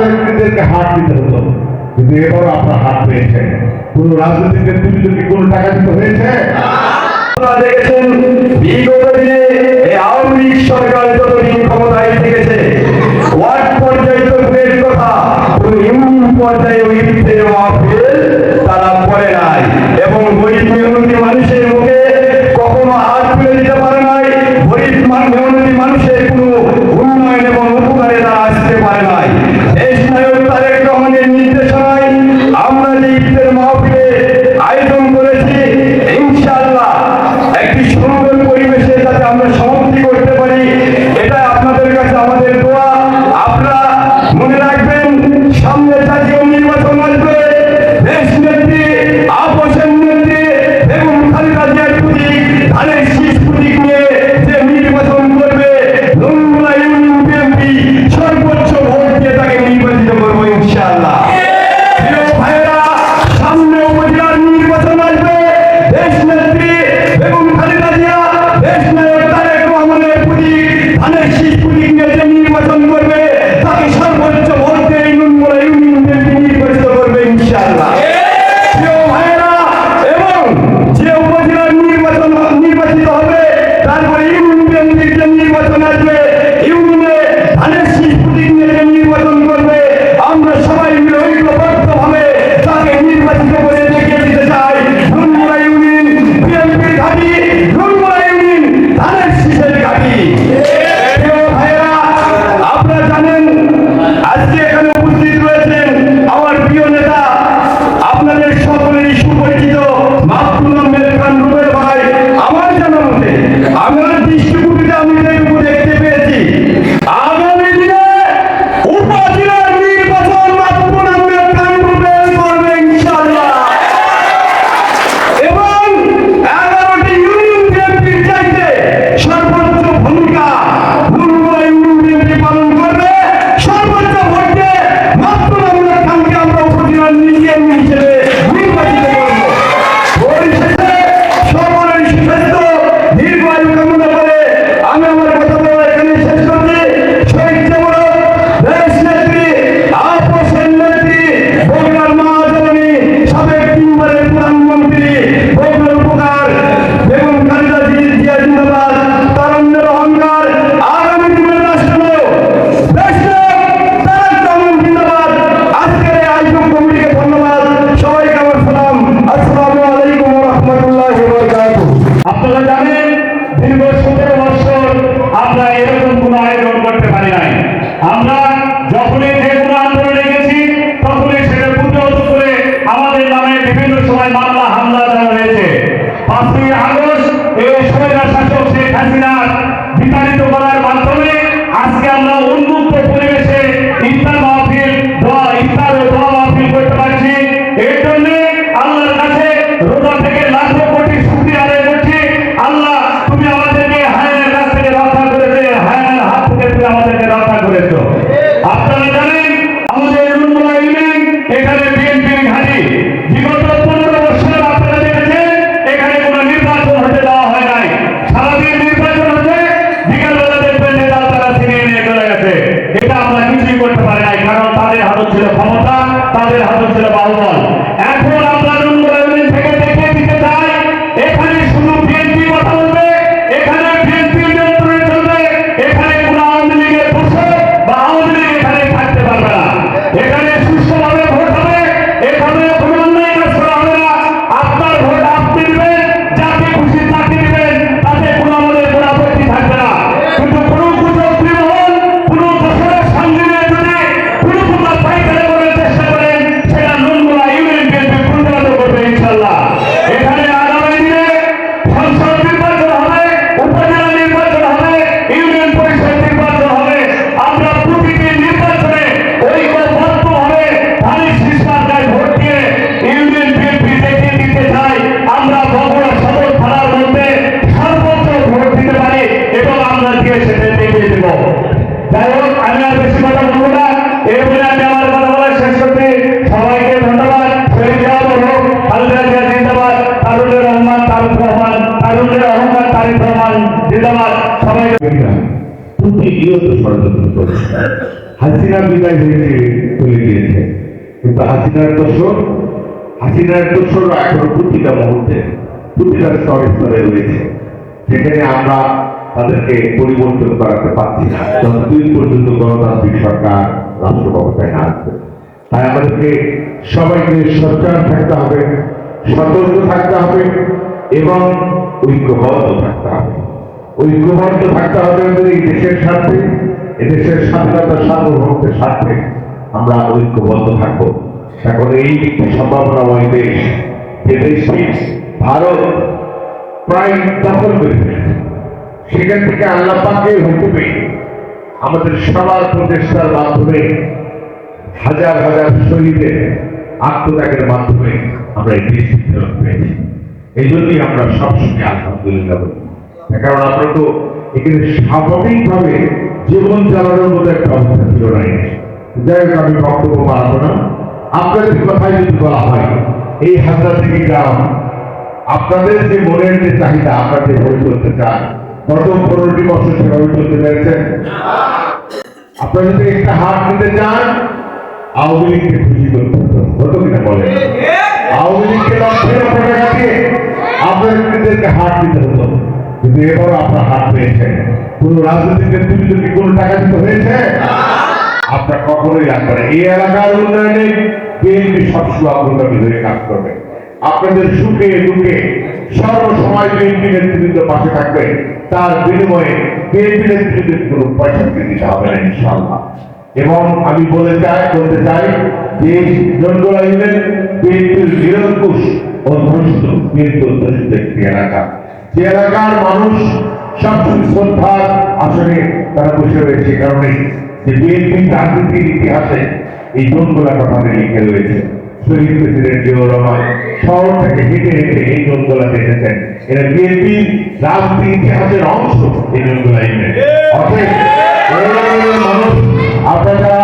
রাজনীতিদেরকে হাত দিতে হতো। কিন্তু এবারও আপনার হাত পেয়েছে কোন রাজনৈতিক নেতৃত্ব কি কোন টাকা দিতে হয়েছে? দেখেছেন, বিগত এই আওয়ামী লীগ সরকার যতদিন ক্ষমতায় থেকেছে, ওয়ার্ড পর্যায়ে তো ফের কথা ইউনিয়ন পর্যায়ে ইউনিটে মাহফিল তারা করে নাই। এবং থাকবে আমরা এরকম হাসিনা বিদায় হয়েছে চলে গিয়েছে কিন্তু হাসিনার দোষর হাসিনার দোষররা এখনও প্রতিটা মুহূর্তে, প্রতিটা স্তরে স্তরে রয়েছে। যেখানে আমরা তাদেরকে পরিবর্তন করাতে পারছি না। যতদিন পর্যন্ত গণতান্ত্রিক সরকার রাষ্ট্র ক্ষমতায় না আসবে। তাই আমাদেরকে সবাইকে সচেতন থাকতে হবে, সতর্ক থাকতে হবে এবং ঐক্যবদ্ধ থাকতে হবে। ঐক্যবদ্ধ থাকতে হবে আমাদের এই দেশের স্বার্থে। এদেশের স্বাধীনতা সার্বভৌমত্বের স্বার্থে আমরা ঐক্যবদ্ধ থাকব। এখন এই একটি সম্ভাবনাময় দেশ, যে দেশটি ভারত প্রায় দখল করে সেখান থেকে আল্লাহ পাকের হুকুমে আমাদের সবার প্রচেষ্টার মাধ্যমে হাজার হাজার শহীদের আত্মত্যাগের মাধ্যমে আমরা এই দেশটি ফেরত পেয়েছি। এই জন্যই আমরা সবসময় আলহামদুলিল্লাহ বলি। কারণ আমরা তো এখানে স্বাভাবিকভাবে জীবন চালানোর মতো একটা অবস্থা ছিল না যাই হোক, আমি বক্তব্য বাড়াবো না। আপনাদের কথাই যদি বলা হয়, এই হাজার থেকে গ্রাম, আপনাদের যে মনের যে চাহিদা, আপনারা যে গড়ে তুলতে চান, গত পনেরোটি বছর সেভাবে চলতে পেরেছেন? আপনারা যদি একটা হাত নিতে চান, আওয়ামী লীগকে খুশি করতে হতো কিনা বলেন? আওয়ামী লীগকে লক্ষ লক্ষ টাকা দিয়ে আপনাদেরকে হাত দিতে হতো। কিন্তু এবারও আপনার হাত পেয়েছেন কোন রাজনৈতিক নেতৃত্ব কি কোনো টাকা দিতে হয়েছে, আপনার কখনোই লাগবে না। এই এলাকার উন্নয়নে বিএনপি সবসময় অগ্রগামী হয়ে কাজ করবে। আপনাদের সুখে, দুঃখে সর্বসময় বিএনপি নেতৃত্ব পাশে থাকবে। তার বিনিময়ে বিএনপি নেতৃত্বের কোনো পয়সা দিতে হবে না ইনশাল্লাহ এবং আমি বলে চাই, বলতে চাই যে জনগোলা ইউনিয়ন বিএনপির নিরঙ্কুশ অধ্যুষিত বিএনপি অধ্যুষিত একটি এলাকা। যে এলাকার মানুষ সবসময় শ্রদ্ধার আসনে তারা বসে রয়েছে, কারণে যে বিএনপি রাজনীতির ইতিহাসে এই জনগোলা কথাটা লিখে রয়েছে। শহীদ প্রেসিডেন্ট জিয়াউর রহমান শহর থেকে হেঁটে হেঁটে এই এসেছেন। এরা বিএনপি রাজনীতির ইতিহাসের অংশ এই জনগোলা মানুষ আপনারা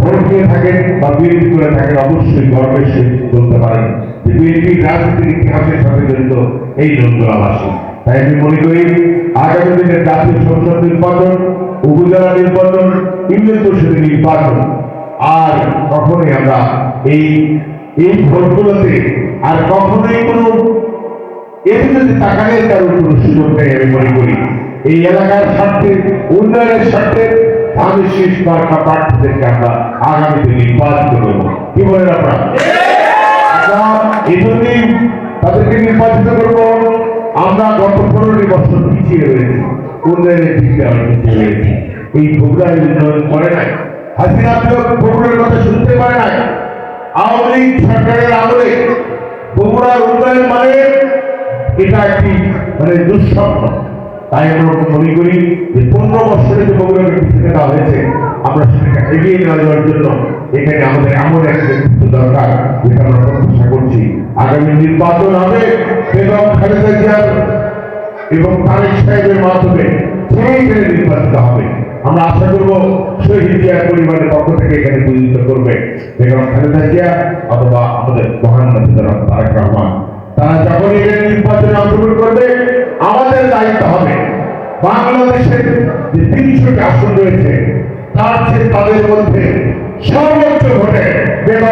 ভোট দিয়ে থাকেন বা বিএনপি করে থাকেন, অবশ্যই গর্বের সহিত বলতে পারেন যে বিএনপি রাজনীতির ইতিহাসের সাথে জড়িত এই জনগোলাবাসী তাই আমি মনে করি আগামী দিনে জাতীয় সংসদ নির্বাচন, উপজেলা নির্বাচন ইউনিয়ন পরিষদের নির্বাচন, আর কখনোই আমরা এই এই ভোটগুলোতে আর কখনোই কোনো এদিকে তাকালে কারোর কোনো সুযোগ নেই, আমি মনে করি। এই এলাকার স্বার্থে, উন্নয়নের স্বার্থে আমি শেষ বার্তা প্রার্থীদেরকে আমরা আগামীতে নির্বাচিত করব। কি বলেন আপনারা? আমরা এই জন্যই তাদেরকে নির্বাচিত করব। আমরা গত পনেরোটি বছর পিছিয়ে রয়েছি, উন্নয়নের দিকে আমরা পিছিয়ে রয়েছি। এই বগুড়া উন্নয়ন করে নাই। হাসিনা বগুড়ার কথা শুনতে পারে নাই। আওয়ামী লীগ সরকারের আমলে বগুড়ার উন্নয়ন মানে এটা একটি মানে দুঃস্বপ্ন। তাই আমরা মনে করি যে পনেরো বছরে যে বগুড়াকে পিছিয়ে দেওয়া হয়েছে, আমরা সেটাকে এগিয়ে নিয়ে যাওয়ার জন্য এখানে আমাদের এমন এক নেতৃত্ব দরকার, যেটা আমরা প্রত্যাশা করছি। আগামী নির্বাচন হবে, বেগম খালেদা জিয়ার এবং তারেক সাহেবের মাধ্যমে সেইখানে নির্বাচিত হবে। আমরা আশা করব শহীদ জিয়ার পরিবারের পক্ষ থেকে এখানে প্রতিনিধিত্ব করবে বেগম খালেদা জিয়া অথবা আমাদের মহান নেতা তারেক রহমান। তারা যখন এখানে নির্বাচনে অংশগ্রহণ করবে, আমাদের দায়িত্ব হবে বাংলাদেশের যে তিনশোটি আসন রয়েছে, তার চেয়ে তাদের মধ্যে সর্বোচ্চ ভোটে বেগম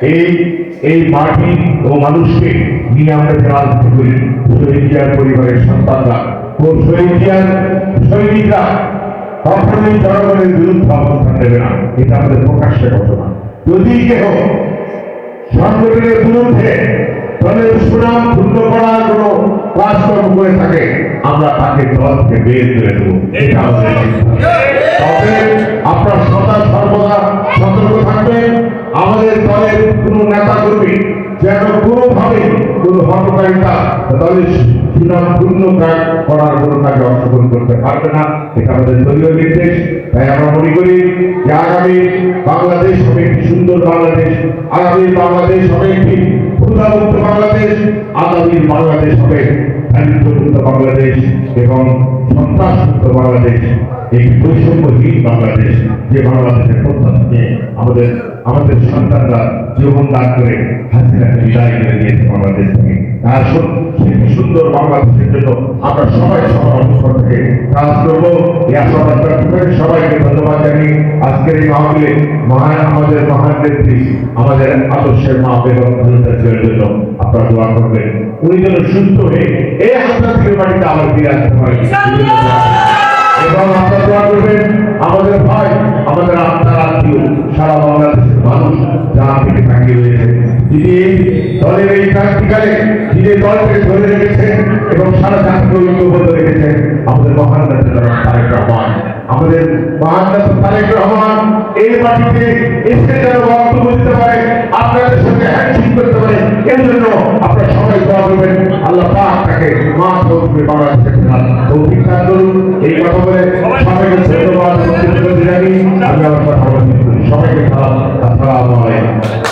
এই এই মাটি ও মানুষকে নিয়ে আমরা যে রাজনীতি করি শহীদ পরিবারের সন্তানরা ও শহীদ সৈনিকরা, কখনোই জনগণের বিরুদ্ধে অবস্থান নেবে না। এটা আমাদের প্রকাশ্য ঘটনা। যদি কেহ সংগঠনের বিরুদ্ধে দলের সুনাম ক্ষুণ্ণ করার কোন কাজকর্ম করে থাকে আমরা তাকে দল থেকে বের করে দেবো। এটা আমাদের। তবে আপনার সদা সর্বদা সতর্ক থাকবেন। আমাদের দলের কোন নেতা কর্মী যেন কোনোভাবে কোনো হটকারিতা দলের পূর্ণ করার কোনো কাজে অংশগ্রহণ করতে পারবে না। এটা আমাদের দলীয় নির্দেশ। তাই আমরা মনে করি যে আগামী বাংলাদেশ হবে একটি সুন্দর বাংলাদেশ। আগামী বাংলাদেশ হবে একটি ক্ষুধামুক্ত বাংলাদেশ। আগামী বাংলাদেশ হবে দারিদ্রমুক্ত বাংলাদেশ এবং সন্ত্রাসমুক্ত বাংলাদেশ, এই বৈষম্যহীন বাংলাদেশ যে বাংলাদেশের প্রত্যাশা নিয়ে আমাদের আমাদের সন্তানরা জীবন দান করে হাসিনাকে বিদায় করে দিয়েছে বাংলাদেশ থেকে। সু- সেই সুন্দর বাংলাদেশের জন্য আমরা সবাই সবার অবস্থান থেকে কাজ করব। এই আশাবাদ সবাইকে ধন্যবাদ জানিয়ে আজকের এই মাহফিলে মহান, আমাদের মহান নেত্রী, আমাদের আদর্শের মা বেগম জন্য আপনারা দোয়া করবেন। উনি যেন সুস্থ হয়ে এই আন্তর্জাতিক বাড়িতে আবার ফিরে আসতে পারেন এবং আপনারা দোয়া করবেন, আমাদের ভাই, আমাদের আত্মার আত্মীয়, সারা বাংলাদেশের মানুষ যারা থেকে রয়েছে যিনি দলের এই যিনি দলকে ধরে রেখেছেন এবং সারা জাতিকে ঐক্যবদ্ধ রেখেছেন, আমাদের মহান নেতা তারেক আমাদের মহান্নাথ তারেক রহমান এই পার্টিতে এসে যেন বক্তব্য দিতে পারে, আপনাদের সাথে হ্যান্ডশিপ করতে পারে। এর জন্য আপনারা সবাই দোয়া করবেন। আল্লাহ পাক তাকে মা চৌধুরী বাংলা তৌফিক দান করুন। এই কথা বলে সবাইকে ধন্যবাদ। আমি আমার কথা বলি সবাইকে সালাম। আসসালামু আলাইকুম।